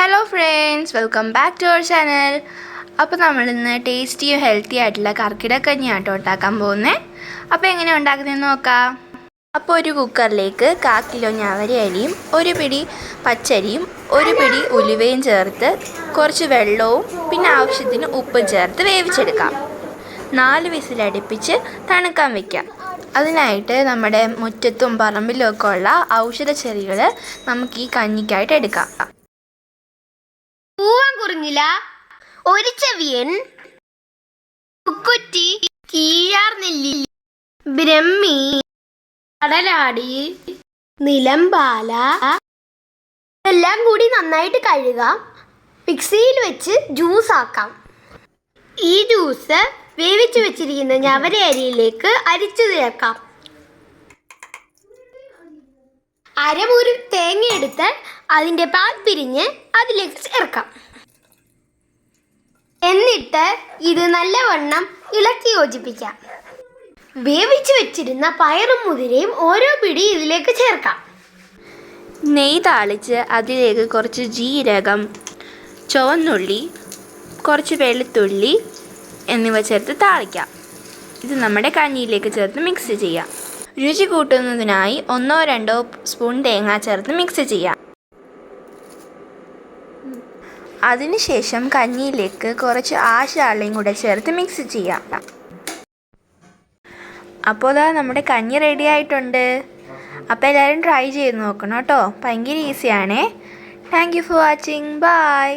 Hello friends welcome back to our channel അപ്പോൾ നമ്മൾ ഇന്ന് ടേസ്റ്റിയും ഹെൽത്തി ആയിട്ടുള്ള കർക്കിടക്കഞ്ഞി ആട്ടോ ഉണ്ടാക്കാൻ പോകുന്നത് അപ്പോൾ എങ്ങനെ ഉണ്ടാക്കുന്നതെന്ന് നോക്കാം. അപ്പോൾ ഒരു കുക്കറിലേക്ക് കാ കിലോ ഞാവരി അരിയും ഒരു പിടി പച്ചരിയും ഒരു പിടി ഉലുവയും ചേർത്ത് കുറച്ച് വെള്ളവും പിന്നെ ആവശ്യത്തിന് ഉപ്പും ചേർത്ത് വേവിച്ചെടുക്കാം. നാല് വിസിലടുപ്പിച്ച് തണുക്കാൻ വെക്കാം. അതിനായിട്ട് നമ്മുടെ മുറ്റത്തും പറമ്പിലും ഒക്കെ ഉള്ള ഔഷധ ചെടികൾ നമുക്ക് ഈ കഞ്ഞിക്കായിട്ട് എടുക്കാം. പൂവൻ കുറഞ്ഞില്ല ഒരു ചെവിയൻ കുക്കുറ്റി കീഴാർനെല്ലി ബ്രഹ്മി കടലാടി നിലമ്പാല എല്ലാം കൂടി നന്നായിട്ട് കഴുകാം. മിക്സിയിൽ വെച്ച് ജ്യൂസ് ആക്കാം. ഈ ജ്യൂസ് വേവിച്ചു വെച്ചിരിക്കുന്ന ഞവര അരിയിലേക്ക് അരിച്ചു ചേർക്കാം. അരമുറി തേങ്ങ എടുത്ത് അതിന്റെ പാൽ പിരിഞ്ഞ് അതിലേക്ക് ചേർക്കാം എന്നിട്ട് ഇത് നല്ലവണ്ണം ഇളക്കി യോജിപ്പിക്കാം. വേവിച്ച് വെച്ചിരുന്ന പയറും മുതിരയും ഓരോ പിടി ഇതിലേക്ക് ചേർക്കാം. നെയ് താളിച്ച് അതിലേക്ക് കുറച്ച് ജീരകം ചുവന്നുള്ളി കുറച്ച് വെളുത്തുള്ളി എന്നിവ ചേർത്ത് താളിക്കാം. ഇത് നമ്മുടെ കഞ്ഞിയിലേക്ക് ചേർത്ത് മിക്സ് ചെയ്യാം. രുചി കൂട്ടുന്നതിനായി ഒന്നോ രണ്ടോ സ്പൂൺ തേങ്ങ ചേർത്ത് മിക്സ് ചെയ്യാം. അതിനുശേഷം കഞ്ഞിയിലേക്ക് കുറച്ച് ആശാളയും കൂടെ ചേർത്ത് മിക്സ് ചെയ്യാം. അപ്പോൾ അതാ നമ്മുടെ കഞ്ഞി റെഡി ആയിട്ടുണ്ട്. അപ്പോൾ എല്ലാവരും ട്രൈ ചെയ്ത് നോക്കണം കേട്ടോ. ഭയങ്കര ഈസിയാണേ thank you for watching bye